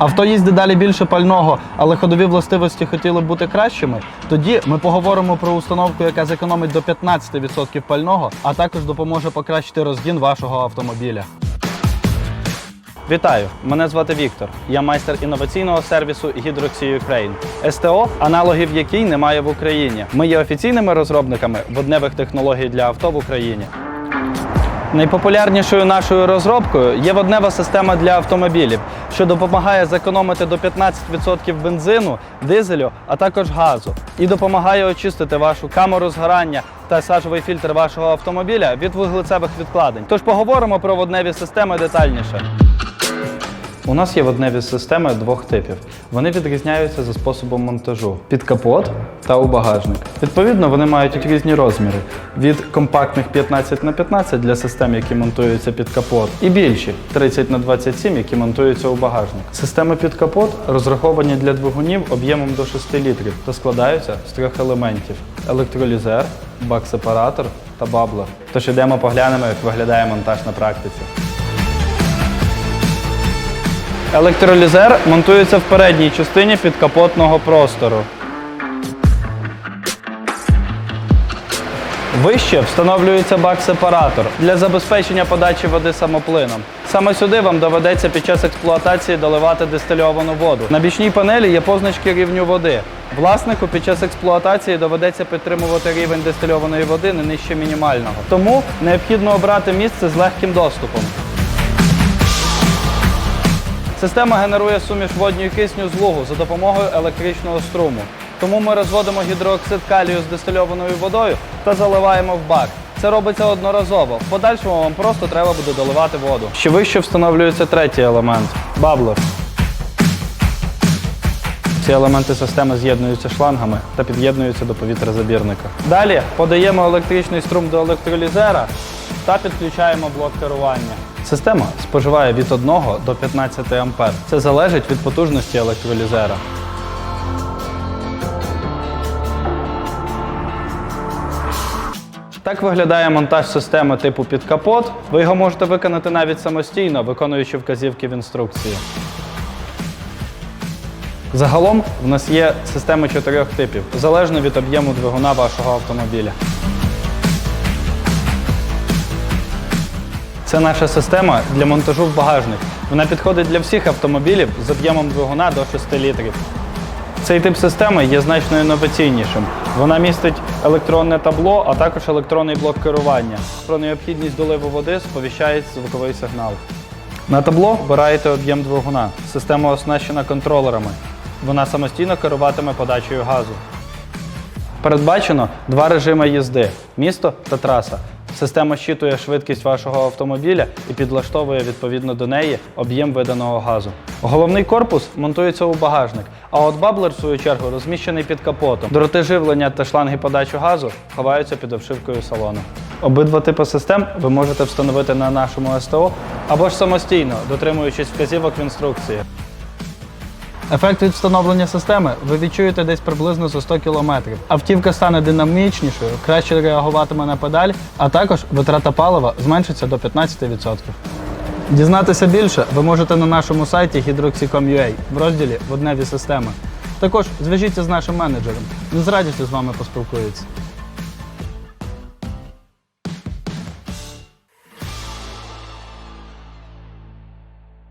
Авто їздить далі більше пального, але ходові властивості хотіли б бути кращими. Тоді ми поговоримо про установку, яка зекономить до 15% пального, а також допоможе покращити розгін вашого автомобіля. Вітаю! Мене звати Віктор. Я майстер інноваційного сервісу Hydroxy Ukraine. СТО, аналогів якій немає в Україні. Ми є офіційними розробниками водневих технологій для авто в Україні. Найпопулярнішою нашою розробкою є воднева система для автомобілів, що допомагає зекономити до 15% бензину, дизелю, а також газу, і допомагає очистити вашу камеру згорання та сажовий фільтр вашого автомобіля від вуглецевих відкладень. Тож поговоримо про водневі системи детальніше. У нас є водневі системи двох типів. Вони відрізняються за способом монтажу під капот та у багажник. Відповідно, вони мають різні розміри: від компактних 15 на 15 для систем, які монтуються під капот, і більші 30 на 27, які монтуються у багажник. Системи під капот розраховані для двигунів об'ємом до 6 літрів та складаються з трьох елементів: електролізер, бак-сепаратор та баблер. Тож ідемо поглянемо, як виглядає монтаж на практиці. Електролізер монтується в передній частині підкапотного простору. Вище встановлюється бак-сепаратор для забезпечення подачі води самоплином. Саме сюди вам доведеться під час експлуатації доливати дистильовану воду. На бічній панелі є позначки рівню води. Власнику під час експлуатації доведеться підтримувати рівень дистильованої води не нижче мінімального. Тому необхідно обрати місце з легким доступом. Система генерує суміш водню кисню з лугу за допомогою електричного струму. Тому ми розводимо гідрооксид калію з дистильованою водою та заливаємо в бак. Це робиться одноразово. В подальшому вам просто треба буде доливати воду. Ще вище встановлюється третій елемент баблер. Ці елементи системи з'єднуються шлангами та під'єднуються до повітрязабірника. Далі подаємо електричний струм до електролізера та підключаємо блок керування. Система споживає від 1 до 15 А. Це залежить від потужності електролізера. Так виглядає монтаж системи типу під капот. Ви його можете виконати навіть самостійно, виконуючи вказівки в інструкції. Загалом в нас є системи чотирьох типів, залежно від об'єму двигуна вашого автомобіля. Це наша система для монтажу в багажник. Вона підходить для всіх автомобілів з об'ємом двигуна до 6 літрів. Цей тип системи є значно інноваційнішим. Вона містить електронне табло, а також електронний блок керування. Про необхідність доливу води сповіщає звуковий сигнал. На табло вбираєте об'єм двигуна. Система оснащена контролерами. Вона самостійно керуватиме подачею газу. Передбачено два режими їзди місто та траса. Система щитує швидкість вашого автомобіля і підлаштовує відповідно до неї об'єм виданого газу. Головний корпус монтується у багажник, а от баблер, в свою чергу, розміщений під капотом. Дроти живлення та шланги подачі газу ховаються під обшивкою салону. Обидва типи систем ви можете встановити на нашому СТО або ж самостійно, дотримуючись вказівок в інструкції. Ефект від встановлення системи ви відчуєте десь приблизно за 100 км. Автівка стане динамічнішою, краще реагуватиме на педаль, а також витрата палива зменшиться до 15%. Дізнатися більше ви можете на нашому сайті hydroxy.com.ua в розділі Водневі системи. Також зв'яжіться з нашим менеджером. Він з радістю з вами поспілкується.